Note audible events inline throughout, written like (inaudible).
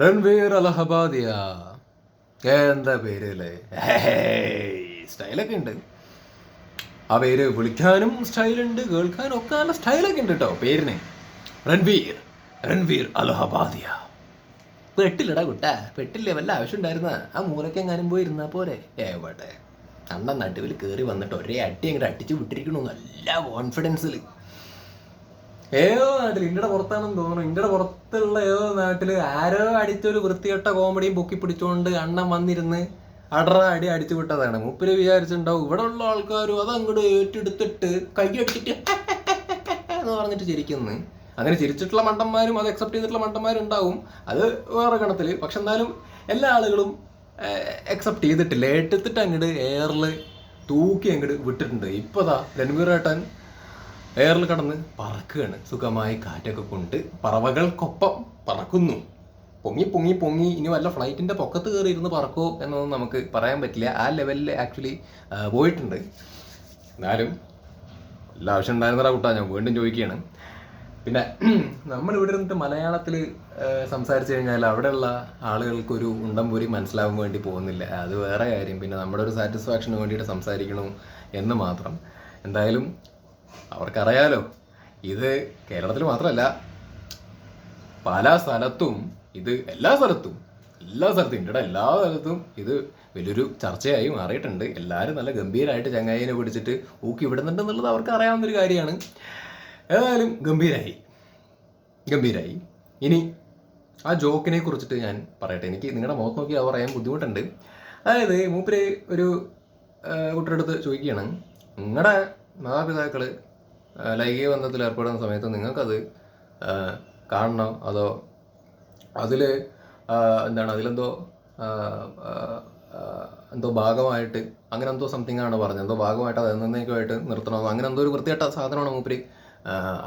രൺവീർ അലഹബാദിയ. എന്താ പേര് അല്ലേ സ്റ്റൈലൊക്കെ ഉണ്ട്. ആ പേര് വിളിക്കാനും സ്റ്റൈലുണ്ട് കേൾക്കാനും ഒക്കെ നല്ല സ്റ്റൈലൊക്കെ ഉണ്ട് കേട്ടോ പേരിന്. രൺവീർ രൺവീർ അലഹബാദിയ. പെട്ടില്ലടാ കുട്ട പെട്ടില്ലേ വല്ല ആവശ്യം ഉണ്ടായിരുന്ന? ആ മൂലക്കെങ്ങാനും പോയി ഇരുന്നാ പോരെ? എവിടെ? അണ്ണൻ നടുവിൽ കയറി വന്നിട്ട് ഒരേ അടി അങ്ങോട്ട് അടിച്ചു വിട്ടിരിക്കണു നല്ല കോൺഫിഡൻസിൽ ഏതോ നാട്ടിൽ ഇന്ത്യയുടെ പുറത്താണെന്ന് തോന്നുന്നു. ഇന്ത്യയുടെ പുറത്തുള്ള ഏതോ നാട്ടിൽ ആരോ അടിച്ചൊരു വൃത്തികെട്ട കോമഡിയും പൊക്കി പിടിച്ചുകൊണ്ട് അണ്ണൻ വന്നിരുന്ന് അടറ അടി അടിച്ചു വിട്ടതാണ്. മൂപ്പര് വിചാരിച്ചിട്ടുണ്ടാവും ഇവിടെ ഉള്ള ആൾക്കാരും അത് അങ്ങോട്ട് ഏറ്റെടുത്തിട്ട് കയ്യടിച്ചിട്ട് എന്ന് പറഞ്ഞിട്ട് ചിരിക്കുന്നു. അങ്ങനെ ചിരിച്ചിട്ടുള്ള മണ്ടന്മാരും അത് അക്സെപ്റ്റ് ചെയ്തിട്ടുള്ള മണ്ടന്മാരും ഉണ്ടാവും അത് വേറെ ഗണത്തിൽ പക്ഷെ എന്നാലും എല്ലാ ആളുകളും അക്സെപ്റ്റ് ചെയ്തിട്ടില്ല. എടുത്തിട്ട് അങ്ങോട്ട് എയറിൽ തൂക്കി അങ്ങോട്ട് വിട്ടിട്ടുണ്ട്. ഇപ്പതാ രൺവീറേട്ടൻ എയറിൽ കടന്ന് പറക്കുകയാണ്. സുഖമായി കാറ്റൊക്കെ കൊണ്ട് പറവകൾക്കൊപ്പം പറക്കുന്നു. പൊങ്ങി പൊങ്ങി പൊങ്ങി. ഇനി വല്ല ഫ്ലൈറ്റിന്റെ പൊക്കത്ത് കയറി ഇരുന്ന് പറക്കോ എന്നൊന്നും നമുക്ക് പറയാൻ പറ്റില്ല. ആ ലെവലിൽ ആക്ച്വലി പോയിട്ടുണ്ട്. എന്നാലും എല്ലാ ആവശ്യം ഉണ്ടായിരുന്നടാ കുട്ടാ. ഞാൻ വീണ്ടും ചോദിക്കുകയാണ്. പിന്നെ (clears throat) നമ്മൾ ഇവിടെ ഇരുന്നിട്ട് മലയാളത്തിൽ സംസാരിച്ചു കഴിഞ്ഞാൽ അവിടെയുള്ള ആളുകൾക്കൊരു ഉണ്ടം പൂരി മനസ്സിലാവാൻ വേണ്ടി പോകുന്നില്ല. അത് വേറെ കാര്യം. പിന്നെ നമ്മുടെ ഒരു സാറ്റിസ്ഫാക്ഷന് വേണ്ടിയിട്ട് സംസാരിക്കണു എന്ന് മാത്രം. എന്തായാലും അവർക്കറിയാലോ. ഇത് കേരളത്തിൽ മാത്രമല്ല പല സ്ഥലത്തും ഇത് എല്ലാ സ്ഥലത്തും എല്ലാ സ്ഥലത്തും ഇന്ത്യയുടെ എല്ലാ സ്ഥലത്തും ഇത് വലിയൊരു ചർച്ചയായി മാറിയിട്ടുണ്ട്. എല്ലാവരും നല്ല ഗംഭീരമായിട്ട് ചങ്ങായിനെ പിടിച്ചിട്ട് ഊക്കി വിടുന്നുണ്ടെന്നുള്ളത് അവർക്ക് അറിയാവുന്നൊരു കാര്യമാണ്. ഏതായാലും ഗംഭീരായി. ഗംഭീരായി. ഇനി ആ ജോക്കിനെ കുറിച്ചിട്ട് ഞാൻ പറയട്ടെ. എനിക്ക് നിങ്ങളുടെ മുഖത്ത് നോക്കി അത് പറയാൻ ബുദ്ധിമുട്ടുണ്ട്. അതായത് മൂപ്പര് ഒരു കുട്ടിയുടെ അടുത്ത് ചോദിക്കുകയാണ്. നിങ്ങളുടെ മാതാപിതാക്കൾ ലൈംഗിക ബന്ധത്തിൽ ഏർപ്പെടുന്ന സമയത്ത് നിങ്ങൾക്കത് കാണണം. അതോ അതിൽ എന്താണ് അതിലെന്തോ എന്തോ ഭാഗമായിട്ട് അങ്ങനെ എന്തോ സംതിങ് ആണ് പറഞ്ഞത്. എന്തോ ഭാഗമായിട്ട് അത് എന്നേക്കുമായിട്ട് നിർത്തണമെന്നോ അങ്ങനെ എന്തോ ഒരു വൃത്തികെട്ട സാധനമാണ് മൂപ്പര്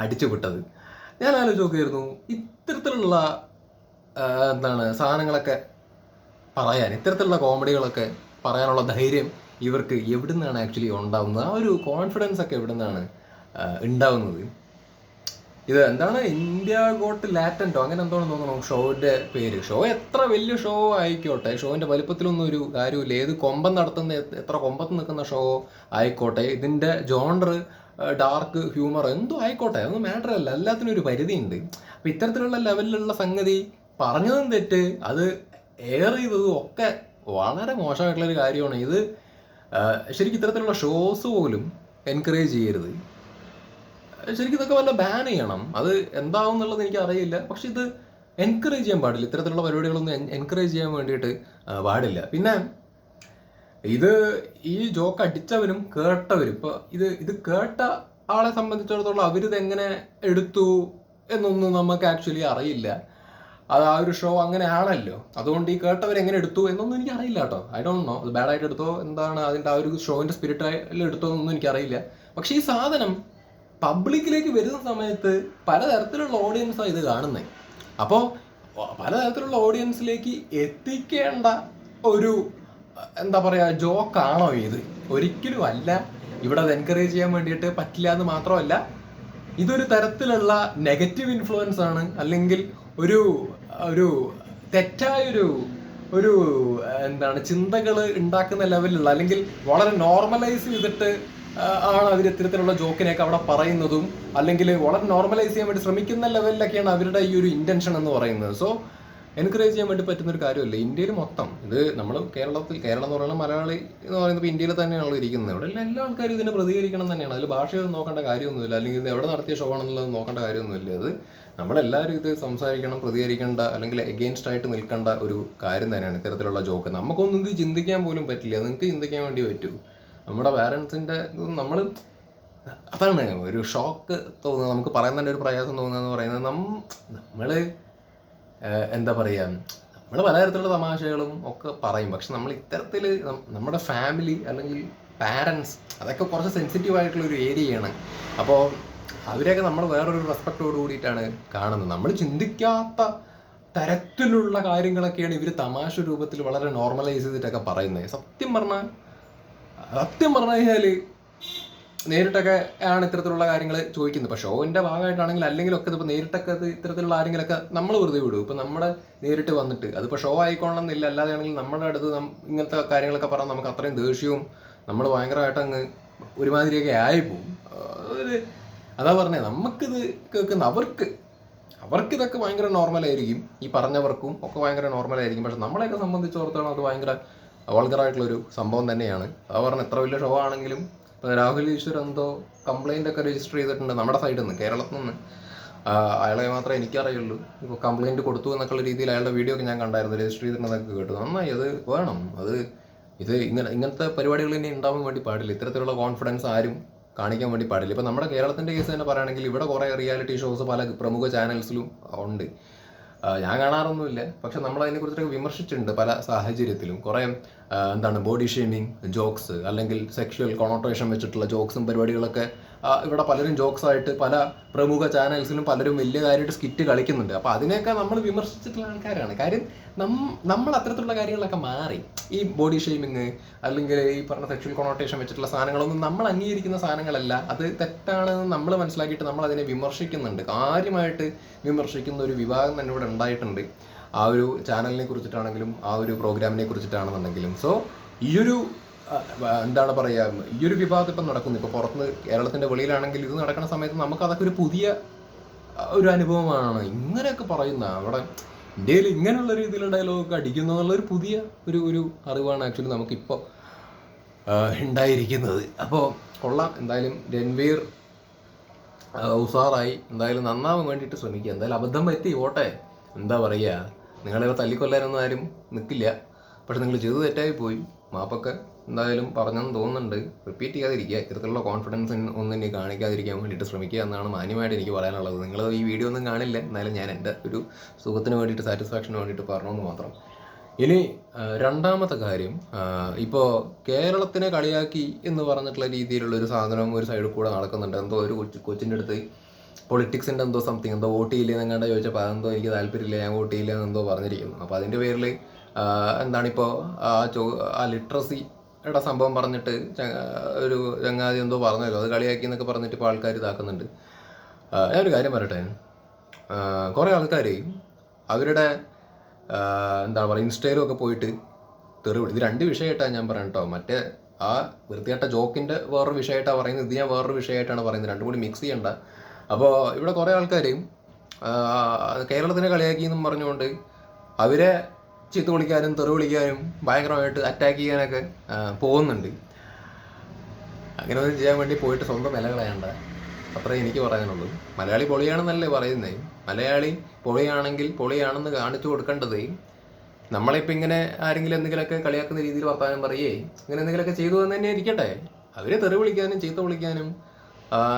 അടിച്ചു വിട്ടത് ഞാൻ ആലോചിച്ച് നോക്കിയായിരുന്നു ഇത്തരത്തിലുള്ള എന്താണ് സാധനങ്ങളൊക്കെ പറയാൻ ഇത്തരത്തിലുള്ള കോമഡികളൊക്കെ പറയാനുള്ള ധൈര്യം ഇവർക്ക് എവിടെ നിന്നാണ് ആക്ച്വലി ഉണ്ടാവുന്നത്? ആ ഒരു കോൺഫിഡൻസ് ഒക്കെ എവിടെ നിന്നാണ് ഉണ്ടാവുന്നത്? ഇത് എന്താണ്? ഇന്ത്യ ഗോട്ട് ലാറ്റന്റോ അങ്ങനെ എന്തോന്ന് തോന്നുന്നു ഷോയുടെ പേര്. ഷോ എത്ര വലിയ ഷോ ആയിക്കോട്ടെ. ഷോവിന്റെ വലിപ്പത്തിലൊന്നും ഒരു കാര്യമില്ല. ഏത് കൊമ്പം നടത്തുന്ന എത്ര കൊമ്പത്ത് നിൽക്കുന്ന ഷോ ആയിക്കോട്ടെ. ഇതിന്റെ ജോണ്ടർ ഡാർക്ക് ഹ്യൂമർ എന്തോ ആയിക്കോട്ടെ. അതൊന്നും മാറ്റർ അല്ല. എല്ലാത്തിനും ഒരു പരിധിയുണ്ട്. അപ്പം ഇത്തരത്തിലുള്ള ലെവലിലുള്ള സംഗതി പറഞ്ഞതും തെറ്റ്. അത് എയർ ചെയ്തതും ഒക്കെ വളരെ മോശമായിട്ടുള്ളൊരു കാര്യമാണ്. ഇത് ശരിക്കും ഇത്തരത്തിലുള്ള ഷോസ് പോലും എൻകറേജ് ചെയ്യരുത്. ശരിക്കും ഇതൊക്കെ വല്ല ബാൻ ചെയ്യണം. അത് എന്താവും എന്നുള്ളത് എനിക്ക് അറിയില്ല പക്ഷെ ഇത് എൻകറേജ് ചെയ്യാൻ പാടില്ല. ഇത്തരത്തിലുള്ള പരിപാടികളൊന്നും എൻകറേജ് ചെയ്യാൻ വേണ്ടിയിട്ട് പാടില്ല. പിന്നെ ഇത് ഈ ജോക്ക് അടിച്ചവരും കേട്ടവരും ഇപ്പൊ ഇത് ഇത് കേട്ട ആളെ സംബന്ധിച്ചിടത്തോളം അവരിത് എങ്ങനെ എടുത്തു എന്നൊന്നും നമുക്ക് ആക്ച്വലി അറിയില്ല. അത് ആ ഒരു ഷോ അങ്ങനെ ആണല്ലോ. അതുകൊണ്ട് ഈ കേട്ടവർ എങ്ങനെ എടുത്തു എന്നൊന്നും എനിക്ക് അറിയില്ല കേട്ടോ. ഐ ഡോണ്ട് നോ അത് ബാഡായിട്ട് എടുത്തോ? എന്താണ് അതിന്റെ ആ ഒരു ഷോവിന്റെ സ്പിരിറ്റ് എടുത്തോ എന്നൊന്നും എനിക്കറിയില്ല. പക്ഷെ ഈ സാധനം പബ്ലിക്കിലേക്ക് വരുന്ന സമയത്ത് പലതരത്തിലുള്ള ഓഡിയൻസാണ് ഇത് കാണുന്നത് അപ്പോൾ പലതരത്തിലുള്ള ഓഡിയൻസിലേക്ക് എത്തിക്കേണ്ട ഒരു എന്താ പറയുക ജോക്കാണോ ഇത്? ഒരിക്കലും അല്ല. ഇവിടെ അത് എൻകറേജ് ചെയ്യാൻ വേണ്ടിയിട്ട് പറ്റില്ല എന്ന് മാത്രമല്ല ഇതൊരു തരത്തിലുള്ള നെഗറ്റീവ് ഇൻഫ്ലുവൻസ് ആണ്. അല്ലെങ്കിൽ ഒരു ഒരു തെറ്റായൊരു ഒരു എന്താണ് ചിന്തകൾ ഉണ്ടാക്കുന്ന ലെവലിലുള്ള അല്ലെങ്കിൽ വളരെ നോർമലൈസ് ചെയ്തിട്ട് ആണ് അവർ ഇത്തരത്തിലുള്ള ജോക്കിനെയൊക്കെ അവിടെ പറയുന്നതും അല്ലെങ്കിൽ വളരെ നോർമലൈസ് ചെയ്യാൻ വേണ്ടി ശ്രമിക്കുന്ന ലെവലിലൊക്കെയാണ് അവരുടെ ഈ ഒരു ഇന്റൻഷൻ എന്ന് പറയുന്നത്. സോ എൻകറേജ് ചെയ്യാൻ വേണ്ടി പറ്റുന്ന ഒരു കാര്യമല്ല. ഇന്ത്യയിൽ മൊത്തം ഇത് നമ്മൾ കേരളത്തിൽ കേരളം എന്ന് പറയുന്നത് മലയാളി എന്ന് പറയുന്നത് ഇന്ത്യയിൽ തന്നെയാണല്ലോ ഇരിക്കുന്നത്. ഇവിടെ എല്ലാ- ആൾക്കാരും ഇതിനെ പ്രതികരിക്കണം തന്നെയാണ്. അതിൽ ഭാഷയൊന്നും നോക്കേണ്ട കാര്യമൊന്നുമില്ല. അല്ലെങ്കിൽ ഇത് എവിടെ നടത്തിയ ഷോ ആണെന്നുള്ളത് നോക്കേണ്ട കാര്യമൊന്നുമില്ല. അത് നമ്മളെല്ലാവരും ഇത് സംസാരിക്കണം പ്രതികരിക്കേണ്ട അല്ലെങ്കിൽ എഗെയിൻസ്റ്റ് ആയിട്ട് നിൽക്കേണ്ട ഒരു കാര്യം തന്നെയാണ് ഇത്തരത്തിലുള്ള ജോക്ക് നമുക്കൊന്നും ഇത് ചിന്തിക്കാൻ പോലും പറ്റില്ല. നിങ്ങൾക്ക് ചിന്തിക്കാൻ വേണ്ടി പറ്റൂ. നമ്മുടെ പാരൻസിന്റെ നമ്മൾ അതാണ് ഒരു ഷോക്ക് തോന്നുന്നത്. നമുക്ക് പറയാൻ തന്നെ ഒരു പ്രയാസം തോന്നുന്നതെന്ന് പറയുന്നത് നം നമ്മൾ എന്താ പറയുക നമ്മൾ പലതരത്തിലുള്ള തമാശകളും ഒക്കെ പറയും. പക്ഷെ നമ്മൾ ഇത്തരത്തിൽ നമ്മുടെ ഫാമിലി അല്ലെങ്കിൽ പാരൻസ് അതൊക്കെ കുറച്ച് സെൻസിറ്റീവ് ആയിട്ടുള്ള ഒരു ഏരിയയാണ് അപ്പോൾ അവരെയൊക്കെ നമ്മൾ വേറൊരു റെസ്പെക്റ്റോട് കൂടിയിട്ടാണ് കാണുന്നത്. നമ്മൾ ചിന്തിക്കാത്ത തരത്തിലുള്ള കാര്യങ്ങളൊക്കെയാണ് ഇവർ തമാശ രൂപത്തിൽ വളരെ നോർമലൈസ് ചെയ്തിട്ടൊക്കെ പറയുന്നത്. സത്യം പറഞ്ഞാൽ സത്യം പറഞ്ഞു കഴിഞ്ഞാൽ നേരിട്ടൊക്കെ ആണ് ഇത്തരത്തിലുള്ള കാര്യങ്ങൾ ചോദിക്കുന്നത്. ഇപ്പോൾ ഷോവിന്റെ ഭാഗമായിട്ടാണെങ്കിൽ അല്ലെങ്കിലൊക്കെ ഇതിപ്പോൾ നേരിട്ടൊക്കെ ഇത് ഇത്തരത്തിലുള്ള ആരെങ്കിലൊക്കെ നമ്മൾ വെറുതെ വിടും. ഇപ്പം നമ്മുടെ നേരിട്ട് വന്നിട്ട് അതിപ്പോൾ ഷോ ആയിക്കോളണം എന്നില്ല അല്ലാതെയാണെങ്കിൽ നമ്മുടെ അടുത്ത് ഇങ്ങനത്തെ കാര്യങ്ങളൊക്കെ പറഞ്ഞാൽ നമുക്ക് അത്രയും ദേഷ്യവും നമ്മൾ ഭയങ്കരമായിട്ട് അങ്ങ് ഒരുമാതിരിയൊക്കെ ആയിപ്പോവും. ഒരു അതാ പറഞ്ഞത് നമുക്കിത് കേൾക്കുന്ന അവർക്ക് അവർക്ക് ഇതൊക്കെ ഭയങ്കര നോർമലായിരിക്കും ഈ പറഞ്ഞവർക്കും ഒക്കെ ഭയങ്കര നോർമലായിരിക്കും പക്ഷെ നമ്മളെയൊക്കെ സംബന്ധിച്ചിടത്തോളം അത് ഭയങ്കര വൾഗറായിട്ടുള്ളൊരു സംഭവം തന്നെയാണ്. അതാ പറഞ്ഞ എത്ര വലിയ ഷോ ആണെങ്കിലും ഇപ്പോൾ രാഹുൽ ഈശ്വർ എന്തോ കംപ്ലൈന്റ് ഒക്കെ രജിസ്റ്റർ ചെയ്തിട്ടുണ്ട് നമ്മുടെ സൈഡിൽ നിന്ന് കേരളത്തിൽ നിന്ന്. അയാളെ മാത്രമേ എനിക്കറിയുള്ളൂ. ഇപ്പോൾ കംപ്ലൈന്റ് കൊടുത്തു എന്നൊക്കെയുള്ള രീതിയിൽ അയാളുടെ വീഡിയോ ഒക്കെ ഞാൻ കണ്ടായിരുന്നു രജിസ്റ്റർ ചെയ്തിട്ടുണ്ടെന്നൊക്കെ കേട്ടു. നന്നായി അത് വേണം. അത് ഇത് ഇങ്ങനെ ഇങ്ങനത്തെ പരിപാടികൾ ഇനി ഉണ്ടാവാൻ വേണ്ടി പാടില്ല. ഇത്തരത്തിലുള്ള കോൺഫിഡൻസ് ആരും കാണിക്കാൻ വേണ്ടി പാടില്ല. ഇപ്പോൾ നമ്മുടെ കേരളത്തിന്റെ കേസ് തന്നെ പറയുകയാണെങ്കിൽ ഇവിടെ കുറേ റിയാലിറ്റി ഷോസ് പല പ്രമുഖ ചാനൽസിലും ഉണ്ട്. ഞാൻ കാണാറൊന്നുമില്ല. പക്ഷെ നമ്മൾ അതിനെക്കുറിച്ചൊക്കെ വിമർശിച്ചിട്ടുണ്ട് പല സാഹചര്യത്തിലും. കുറേ എന്താണ് ബോഡി ഷേമിങ് ജോക്സ് അല്ലെങ്കിൽ സെക്ഷൽ കൊണോട്ടേഷൻ വെച്ചിട്ടുള്ള ജോക്സും പരിപാടികളൊക്കെ ഇവിടെ പലരും ജോക്സ് ആയിട്ട് പല പ്രമുഖ ചാനൽസിലും പലരും വലിയ കാര്യമായിട്ട് സ്കിറ്റ് കളിക്കുന്നുണ്ട്. അപ്പോൾ അതിനെയൊക്കെ നമ്മൾ വിമർശിച്ചിട്ടുള്ള ആൾക്കാരാണ്. കാര്യം നമ്മൾ അത്തരത്തിലുള്ള കാര്യങ്ങളൊക്കെ മാറി. ഈ ബോഡി ഷെയ്മിങ് അല്ലെങ്കിൽ ഈ പറഞ്ഞ സെക്ഷൽ കൊണോട്ടേഷൻ വെച്ചിട്ടുള്ള സാധനങ്ങളൊന്നും നമ്മൾ അംഗീകരിക്കുന്ന സാധനങ്ങളല്ല. അത് തെറ്റാണെന്ന് നമ്മൾ മനസ്സിലാക്കിയിട്ട് നമ്മൾ അതിനെ വിമർശിക്കുന്നുണ്ട്. കാര്യമായിട്ട് വിമർശിക്കുന്ന ഒരു വിഭാഗം തന്നെ ഇവിടെ ഉണ്ടായിട്ടുണ്ട്. ആ ഒരു ചാനലിനെ കുറിച്ചിട്ടാണെങ്കിലും ആ ഒരു പ്രോഗ്രാമിനെ കുറിച്ചിട്ടാണെന്നുണ്ടെങ്കിലും. സോ ഈ ഒരു എന്താണ് പറയുക ഈ ഒരു വിഭാഗം ഇപ്പം നടക്കുന്നു. ഇപ്പോൾ പുറത്ത് കേരളത്തിന്റെ വെളിയിലാണെങ്കിൽ ഇത് നടക്കുന്ന സമയത്ത് നമുക്ക് അതൊക്കെ ഒരു പുതിയ ഒരു അനുഭവമാണ്. ഇങ്ങനെയൊക്കെ പറയുന്ന അവിടെ ഇന്ത്യയിൽ ഇങ്ങനെയുള്ള രീതിയിലുള്ള ഡയലോഗൊക്കെ അടിക്കുന്നു എന്നുള്ളൊരു പുതിയ ഒരു ഒരു അറിവാണ് ആക്ച്വലി നമുക്കിപ്പോൾ ഉണ്ടായിരിക്കുന്നത്. അപ്പോൾ കൊള്ളാം. എന്തായാലും രൺവീർ ഉസാറായി. എന്തായാലും നന്നാവാൻ വേണ്ടിയിട്ട് ശ്രമിക്കുക. എന്തായാലും അബദ്ധം പറ്റി ഓട്ടെ എന്താ പറയുക നിങ്ങളെ തല്ലിക്കൊല്ലാനൊന്നും ആരും നിൽക്കില്ല പക്ഷെ നിങ്ങൾ ചെയ്തു തെറ്റായി പോയി. മാപ്പൊക്കെ എന്തായാലും പറഞ്ഞെന്ന് തോന്നുന്നുണ്ട്. റിപ്പീറ്റ് ചെയ്യാതിരിക്കുക. ഇത്തരത്തിലുള്ള കോൺഫിഡൻസ് ഒന്നും ഇനി കാണിക്കാതിരിക്കാൻ വേണ്ടിയിട്ട് ശ്രമിക്കുക എന്നാണ് മാന്യമായിട്ട് എനിക്ക് പറയാനുള്ളത്. നിങ്ങൾ ഈ വീഡിയോ ഒന്നും കാണില്ല. എന്നാലും ഞാൻ എന്റെ ഒരു സുഖത്തിന് വേണ്ടിയിട്ട് സാറ്റിസ്ഫാക്ഷന് വേണ്ടിയിട്ട് പറഞ്ഞെന്ന് മാത്രം. ഇനി രണ്ടാമത്തെ കാര്യം ഇപ്പോൾ കേരളത്തിനെ കളിയാക്കി എന്ന് പറഞ്ഞിട്ടുള്ള രീതിയിലുള്ള ഒരു സാധനം ഒരു സൈഡിൽ കൂടെ നടക്കുന്നുണ്ട്. എന്തോ ഒരു കൊച്ചു കൊച്ചിന്റെ അടുത്ത് പൊളിറ്റിക്സിന്റെ എന്തോ സംതിങ് എന്തോ വോട്ട് ചെയ്യില്ല എന്നങ്ങാണ്ട് ചോദിച്ചപ്പോൾ അതെന്തോ എനിക്ക് താല്പര്യമില്ല ഞാൻ വോട്ട് ചെയ്യില്ല എന്നെന്തോ പറഞ്ഞിരിക്കുന്നു. അപ്പോൾ അതിന്റെ പേരിൽ എന്താണിപ്പോൾ ചോ ആ ലിറ്ററസിയുടെ സംഭവം പറഞ്ഞിട്ട് ഒരു ചങ്ങാതി എന്തോ പറഞ്ഞല്ലോ അത് കളിയാക്കി എന്നൊക്കെ പറഞ്ഞിട്ട് ഇപ്പോൾ ആൾക്കാർ ഇതാക്കുന്നുണ്ട്. ഞാനൊരു കാര്യം പറയട്ടെ? കുറേ ആൾക്കാർ അവരുടെ എന്താ പറയുക ഇൻസ്റ്റയിലും ഒക്കെ പോയിട്ട് തെറി ഇത് രണ്ട് വിഷയമായിട്ടാണ് ഞാൻ പറയാം കേട്ടോ. മറ്റേ ആ വൃത്തിയായിട്ട ജോക്കിന്റെ വേറൊരു വിഷയമായിട്ടാണ് പറയുന്നത്. ഇത് ഞാൻ വേറൊരു വിഷയമായിട്ടാണ് പറയുന്നത്. രണ്ടും കൂടി മിക്സ് ചെയ്യണ്ട. അപ്പോൾ ഇവിടെ കുറേ ആൾക്കാർ കേരളത്തിനെ കളിയാക്കി എന്നും പറഞ്ഞുകൊണ്ട് അവരെ ചീത്ത വിളിക്കാനും തെറി വിളിക്കാനും ഭയങ്കരമായിട്ട് അറ്റാക്ക് ചെയ്യാനൊക്കെ പോകുന്നുണ്ട്. അങ്ങനെ ഒന്നും ചെയ്യാൻ വേണ്ടി പോയിട്ട് സ്വന്തം വില കളയണ്ട അത്രേ എനിക്ക് പറയാനുള്ളൂ. മലയാളി പൊളിയാണെന്നല്ലേ പറയുന്നത് മലയാളി പൊളിയാണെങ്കിൽ പൊളിയാണെന്ന് കാണിച്ചു കൊടുക്കേണ്ടത് നമ്മളിപ്പോൾ ഇങ്ങനെ ആരെങ്കിലും എന്തെങ്കിലുമൊക്കെ കളിയാക്കുന്ന രീതിയിൽ വർത്താനം പറയേ ഇങ്ങനെ എന്തെങ്കിലുമൊക്കെ ചെയ്തു എന്ന് തന്നെ ഇരിക്കട്ടെ. അവരെ തെറി വിളിക്കാനും ചീത്ത വിളിക്കാനും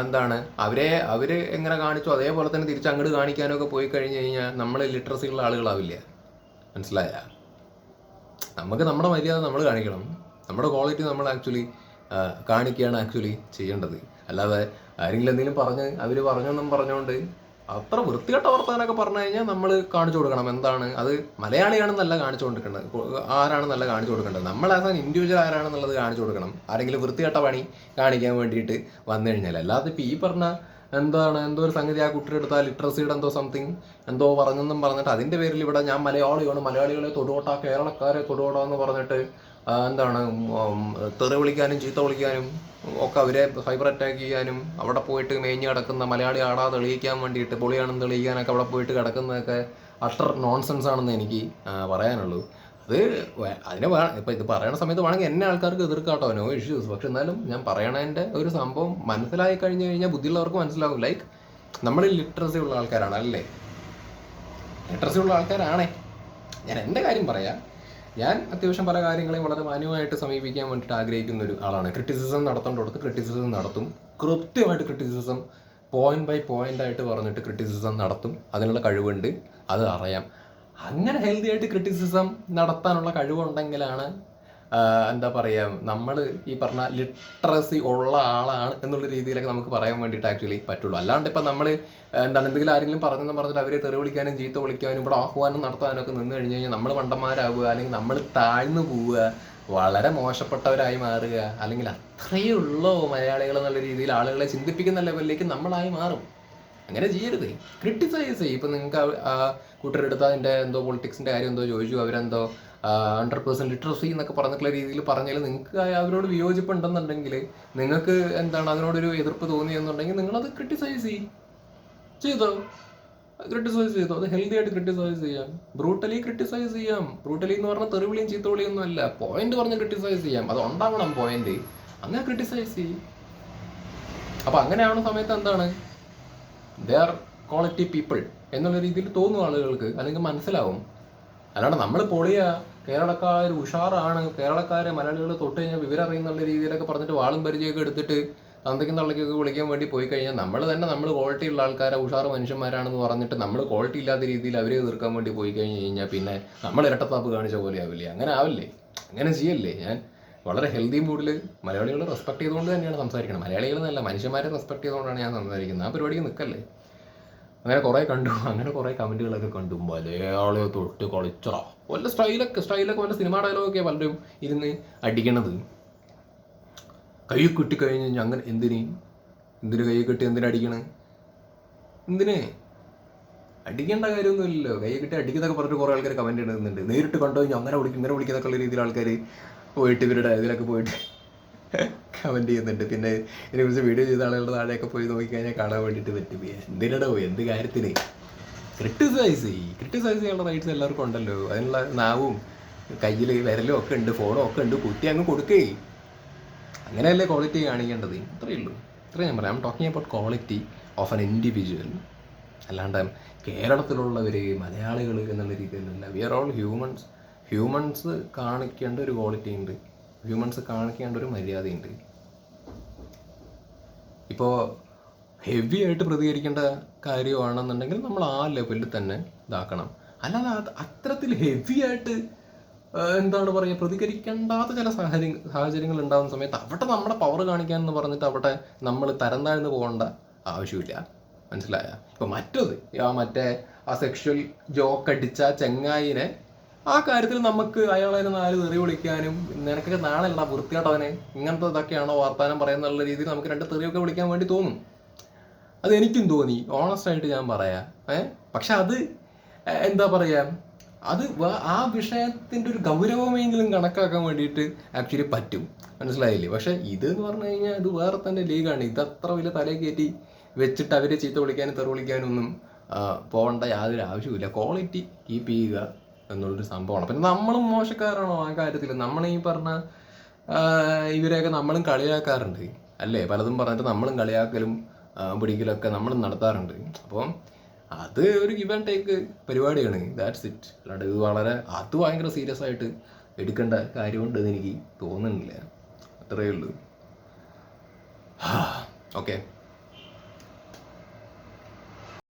എന്താണ് അവരെ അവർ എങ്ങനെ കാണിച്ചു അതേപോലെ തന്നെ തിരിച്ച് അങ്ങോട്ട് കാണിക്കാനൊക്കെ പോയി കഴിഞ്ഞ് കഴിഞ്ഞാൽ നമ്മൾ ലിറ്ററസി ഉള്ള ആളുകളാവില്ല. മനസ്സിലായ? നമുക്ക് നമ്മുടെ മര്യാദ നമ്മൾ കാണിക്കണം. നമ്മുടെ ക്വാളിറ്റി നമ്മൾ ആക്ച്വലി കാണിക്കുകയാണ് ആക്ച്വലി ചെയ്യേണ്ടത്. അല്ലാതെ ആരെങ്കിലും എന്തെങ്കിലും പറഞ്ഞ് അവർ പറഞ്ഞെന്നും പറഞ്ഞുകൊണ്ട് അത്ര വൃത്തികെട്ട വർത്തമാനമൊക്കെ പറഞ്ഞു കഴിഞ്ഞാൽ നമ്മൾ കാണിച്ചു കൊടുക്കണം. എന്താണ്? അത് മലയാളിയാണെന്നല്ല കാണിച്ചു കൊടുക്കേണ്ടത് ആരാണെന്നല്ല കാണിച്ചു കൊടുക്കേണ്ടത്. നമ്മൾ ആസ് ആൻ ഇൻഡിവിജ്വൽ ആരാണെന്നുള്ളത് കാണിച്ചു കൊടുക്കണം. ആരെങ്കിലും വൃത്തികെട്ട പണി കാണിക്കാൻ വേണ്ടിയിട്ട് വന്നു കഴിഞ്ഞാൽ. അല്ലാതെ ഇപ്പോൾ ഈ പറഞ്ഞ എന്താണ് എന്തോ ഒരു സംഗതി ആ കുട്ടിയുടെ അടുത്ത് ലിറ്ററസിയുടെ എന്തോ സംതിങ് എന്തോ പറഞ്ഞെന്നും പറഞ്ഞിട്ട് അതിന്റെ പേരിൽ ഇവിടെ ഞാൻ മലയാളിയാണ് മലയാളികളെ തൊടുകോട്ട കേരളക്കാരെ തൊടുകോട്ട എന്ന് പറഞ്ഞിട്ട് എന്താണ് തെറി വിളിക്കാനും ചീത്ത വിളിക്കാനും ഒക്കെ അവരെ സൈബർ അറ്റാക്ക് ചെയ്യാനും അവിടെ പോയിട്ട് മേഞ്ഞ് കിടക്കുന്ന മലയാളി ആടാ തെളിയിക്കാൻ വേണ്ടിയിട്ട് പൊളിയാണെന്ന് തെളിയിക്കാനൊക്കെ അവിടെ പോയിട്ട് കിടക്കുന്നതൊക്കെ അട്ടർ നോൺസെൻസ് ആണെന്ന് എനിക്ക് പറയാനുള്ളൂ. അത് അതിനെ ഇപ്പം ഇത് പറയുന്ന സമയത്ത് വേണമെങ്കിൽ എന്നെ ആൾക്കാർക്ക് എതിർക്കാട്ടോ നോ ഇഷ്യൂസ് പക്ഷെ എന്നാലും ഞാൻ പറയണതിന്റെ ഒരു സംഭവം മനസ്സിലായി കഴിഞ്ഞു കഴിഞ്ഞാൽ ബുദ്ധിയുള്ളവർക്ക് മനസ്സിലാവും. ലൈക്ക് നമ്മൾ ലിറ്ററസി ഉള്ള ആൾക്കാരാണ് അല്ലേ? ലിറ്ററസി ഉള്ള ആൾക്കാരാണേ. ഞാൻ എന്റെ കാര്യം പറയാം. ഞാൻ അത്യാവശ്യം പല കാര്യങ്ങളെയും വളരെ മാന്യമായിട്ട് സമീപിക്കാൻ വേണ്ടിയിട്ട് ആഗ്രഹിക്കുന്ന ഒരു ആളാണ്. ക്രിറ്റിസിസം നടത്തേണ്ടടുത്ത് ക്രിറ്റിസിസം നടത്തും. കൃത്യമായിട്ട് ക്രിറ്റിസിസം പോയിന്റ് ബൈ പോയിന്റ് ആയിട്ട് പറഞ്ഞിട്ട് ക്രിറ്റിസിസം നടത്തും. അതിനുള്ള കഴിവുണ്ട്. അത് അറിയാം. അങ്ങനെ ഹെൽത്തി ആയിട്ട് ക്രിറ്റിസിസം നടത്താനുള്ള കഴിവുണ്ടെങ്കിലാണ് എന്താ പറയുക നമ്മൾ ഈ പറഞ്ഞ ലിറ്ററസി ഉള്ള ആളാണ് എന്നുള്ള രീതിയിലൊക്കെ നമുക്ക് പറയാൻ വേണ്ടിയിട്ട് ആക്ച്വലി പറ്റുള്ളൂ. അല്ലാണ്ട് ഇപ്പം നമ്മൾ എന്താണ് എന്തെങ്കിലും ആരെങ്കിലും പറഞ്ഞെന്ന് പറഞ്ഞിട്ട് അവരെ തെറി വിളിക്കാനും ചീത്ത വിളിക്കാനും ഇവിടെ ആഹ്വാനം നടത്താനും ഒക്കെ നിന്ന് കഴിഞ്ഞ് കഴിഞ്ഞാൽ നമ്മൾ മണ്ടന്മാരാവുക അല്ലെങ്കിൽ നമ്മൾ താഴ്ന്നു പോവുക വളരെ മോശപ്പെട്ടവരായി മാറുക അല്ലെങ്കിൽ അത്രയേ ഉള്ളോ മലയാളികൾ എന്നുള്ള രീതിയിൽ ആളുകളെ ചിന്തിപ്പിക്കുന്ന ലെവലിലേക്ക് നമ്മളായി മാറും. അങ്ങനെ ചെയ്യരുത്. ക്രിട്ടിസൈസ് ചെയ്യും. ഇപ്പം നിങ്ങൾക്ക് ആ കൂട്ടരെടുത്ത് അതിന്റെ എന്തോ പൊളിറ്റിക്സിന്റെ കാര്യം എന്തോ ചോദിച്ചു അവരെന്തോ ഹൺഡ്രഡ് പെർസെന്റ് ലിറ്ററസി എന്നൊക്കെ പറഞ്ഞിട്ടുള്ള രീതിയിൽ പറഞ്ഞാൽ നിങ്ങൾക്ക് അവരോട് വിയോജിപ്പ് വിയോജിപ്പുണ്ടെന്നുണ്ടെങ്കിൽ നിങ്ങൾക്ക് എന്താണ് അതിനോടൊരു എതിർപ്പ് തോന്നിയെന്നുണ്ടെങ്കിൽ നിങ്ങളത് ക്രിട്ടിസൈസ് ചെയ്യും. ചെയ്തോ? ക്രിട്ടിസൈസ് ചെയ്തോ? അത് ഹെൽത്തി ആയിട്ട് ക്രിട്ടിസൈസ് ചെയ്യാം. ബ്രൂട്ടലി ക്രിട്ടിസൈസ് ചെയ്യാം. ബ്രൂട്ടലി എന്ന് പറഞ്ഞാൽ തെറിവിളിയും ചീത്തവിളിയും ഒന്നും അല്ല. പോയിന്റ് പറഞ്ഞ് ക്രിട്ടിസൈസ് ചെയ്യാം. അത് ഉണ്ടാവണം പോയിന്റ് അങ്ങനെ ക്രിട്ടിസൈസ് ചെയ്യും. അപ്പൊ അങ്ങനെയാവുന്ന സമയത്ത് എന്താണ്? ദേ ആർ ക്വാളിറ്റി പീപ്പിൾ എന്നുള്ള രീതിയിൽ തോന്നും ആളുകൾക്ക് അല്ലെങ്കിൽ മനസ്സിലാവും. അല്ലാണ്ട് നമ്മൾ പൊളിയ കേരളക്കാർ ഉഷാറാണ്. കേരളക്കാരെ മലയാളികൾ തൊട്ട് കഴിഞ്ഞാൽ വിവരം അറിയുന്നുള്ള രീതിയിലൊക്കെ പറഞ്ഞിട്ട് വാളും പരിചയമൊക്കെ എടുത്തിട്ട് തന്തയ്ക്കും തള്ളയ്ക്കൊക്കെ വിളിക്കാൻ വേണ്ടി പോയി കഴിഞ്ഞാൽ നമ്മൾ തന്നെ നമ്മൾ ക്വാളിറ്റി ഉള്ള ആൾക്കാരെ ഉഷാറ് മനുഷ്യന്മാരാണെന്ന് പറഞ്ഞിട്ട് നമ്മൾ ക്വാളിറ്റി ഇല്ലാത്ത രീതിയിൽ അവരെ എതിർക്കാൻ വേണ്ടി പോയി കഴിഞ്ഞ് കഴിഞ്ഞാൽ പിന്നെ നമ്മൾ ഇരട്ടത്താപ്പ് കാണിച്ച പോലെ ആവില്ലേ? അങ്ങനെ ആവില്ലേ? അങ്ങനെ ചെയ്യല്ലേ? ഞാൻ വളരെ ഹെൽത്തി മൂഡിൽ മലയാളികളെ റെസ്പെക്ട് ചെയ്തുകൊണ്ട് തന്നെയാണ് സംസാരിക്കുന്നത് മലയാളികൾ എന്നല്ല മനുഷ്യന്മാരെ റെസ്പെക്ട് ചെയ്തുകൊണ്ടാണ് ഞാൻ സംസാരിക്കുന്നത്. ആ പരിപാടിക്ക് നിൽക്കല്ലേ അങ്ങനെ കുറേ കണ്ടു അങ്ങനെ കുറേ കമന്റുകളൊക്കെ കണ്ടു. മലയാളിയെ തൊട്ട് കളിച്ചറ വല്ല സ്റ്റൈലൊക്കെ സ്റ്റൈലൊക്കെ വല്ല സിനിമ ഡയലോഗൊക്കെ പലരും ഇരുന്ന് അടിക്കണത്. കൈ കിട്ടിക്കഴിഞ്ഞ് കഴിഞ്ഞാൽ അങ്ങനെ എന്തിന്? എന്തിന് കൈ കിട്ടി എന്തിനാ അടിക്കണേ? എന്തിന്? അടിക്കേണ്ട കാര്യമൊന്നുമില്ലല്ലോ. കൈ കിട്ടി അടിക്കുന്നൊക്കെ പറഞ്ഞിട്ട് കുറേ ആൾക്കാർ കമന്റ് ഇടുന്നുണ്ട്. നേരിട്ട് കണ്ടു കഴിഞ്ഞാൽ അങ്ങനെ വിളിക്കും ഇങ്ങനെ വിളിക്കുന്നൊക്കെ ഉള്ള രീതിയിൽ ആൾക്കാർ പോയിട്ട് ഇവരുടെ ഇതിലൊക്കെ പോയിട്ട് കമന്റ് ചെയ്യുന്നുണ്ട്. പിന്നെ ഇതിനെക്കുറിച്ച് വീഡിയോ ചെയ്ത ആളുകളുടെ താഴെയൊക്കെ പോയി നോക്കിക്കഴിഞ്ഞാൽ കാണാൻ വേണ്ടിയിട്ട് പറ്റും. എന്തിനടോ എന്ത് കാര്യത്തിന്? ക്രിട്ടിസൈസ് ചെയ്യും ക്രിട്ടിസൈസ് ചെയ്യാനുള്ള റൈറ്റ്സ് എല്ലാവർക്കും ഉണ്ടല്ലോ. അതിനുള്ള നാവും കയ്യിൽ വിരലും ഒക്കെ ഉണ്ട് ഫോണും ഒക്കെ ഉണ്ട്. കുത്തി അങ്ങ് കൊടുക്കേ. അങ്ങനെയല്ലേ ക്വാളിറ്റി കാണിക്കേണ്ടത്? ഇത്രയേ ഉള്ളൂ. ഇത്രയും ഞാൻ പറയാം. Talking about quality of an individual അല്ലാണ്ട് കേരളത്തിലുള്ളവർ മലയാളികൾ എന്നുള്ള രീതിയിലല്ല. We are all humans humans കാണിക്കേണ്ട ഒരു ക്വാളിറ്റി ഉണ്ട്. ഹ്യൂമൻസ് കാണിക്കേണ്ട ഒരു മര്യാദയുണ്ട്. ഇപ്പോൾ ഹെവി ആയിട്ട് പ്രതികരിക്കേണ്ട കാര്യമാണെന്നുണ്ടെങ്കിൽ നമ്മൾ ആ ലെവലിൽ തന്നെ ഇതാക്കണം. അല്ലാതെ അത് അത്തരത്തിൽ ഹെവി ആയിട്ട് എന്താണ് പറയുക പ്രതികരിക്കേണ്ടാത്ത ചില സാഹചര്യം സാഹചര്യങ്ങൾ ഉണ്ടാകുന്ന സമയത്ത് അവിടെ നമ്മുടെ പവർ കാണിക്കാൻ എന്ന് പറഞ്ഞിട്ട് അവിടെ നമ്മൾ തരം താഴ്ന്നു പോകേണ്ട ആവശ്യമില്ല. മനസ്സിലായ? ഇപ്പൊ മറ്റത് ആ മറ്റേ ആ സെക്ഷൽ ജോക്ക് അടിച്ച ചെങ്ങായിനെ ആ കാര്യത്തിൽ നമുക്ക് അയാളെ നാല് തെറി വിളിക്കാനും നിനക്കൊക്കെ നാളെയല്ല വൃത്തിയായിട്ടവനെ ഇങ്ങനത്തെ ഇതൊക്കെയാണോ വാർത്താനം പറയുന്നുള്ള രീതിയിൽ നമുക്ക് രണ്ട് തെറിയൊക്കെ വിളിക്കാൻ വേണ്ടി തോന്നും. അത് എനിക്കും തോന്നി. ഓണസ്റ്റ് ആയിട്ട് ഞാൻ പറയാ. ഏ? പക്ഷെ അത് എന്താ പറയാ? അത് ആ വിഷയത്തിന്റെ ഒരു ഗൗരവമെങ്കിലും കണക്കാക്കാൻ വേണ്ടിയിട്ട് ആക്ച്വലി പറ്റും. മനസ്സിലായില്ലേ? പക്ഷെ ഇത് എന്ന് പറഞ്ഞു കഴിഞ്ഞാൽ ഇത് വേറെ തന്നെ ലീഗാണ്. ഇത് അത്ര വലിയ തലേ കയറ്റി വെച്ചിട്ട് അവരെ ചീത്ത വിളിക്കാനും തെറി വിളിക്കാനും ഒന്നും പോകേണ്ട യാതൊരു ആവശ്യമില്ല ക്വാളിറ്റി കീപ്പ് ചെയ്യുക. എന്നുള്ളൊരു സംഭവമാണ്. പിന്നെ നമ്മളും മോശക്കാരാണോ? ആ കാര്യത്തിൽ നമ്മൾ ഈ പറഞ്ഞ ഇവരെയൊക്കെ നമ്മളും കളിയാക്കാറുണ്ട്. അല്ലേ? പലതും പറഞ്ഞിട്ട് നമ്മളും കളിയാക്കലും പിടിക്കലൊക്കെ നമ്മളും നടത്താറുണ്ട്. അപ്പം അത് ഒരു ഗിവ് ആൻഡ് ടേക്ക് പരിപാടിയാണ്. ദാറ്റ്സ് ഇറ്റ് അല്ലാണ്ട് ഇത് വളരെ അത് ഭയങ്കര സീരിയസ് ആയിട്ട് എടുക്കേണ്ട കാര്യമുണ്ടെന്ന് എനിക്ക് തോന്നുന്നില്ല. അത്രയേ ഉള്ളൂ. (sighs) ഓക്കെ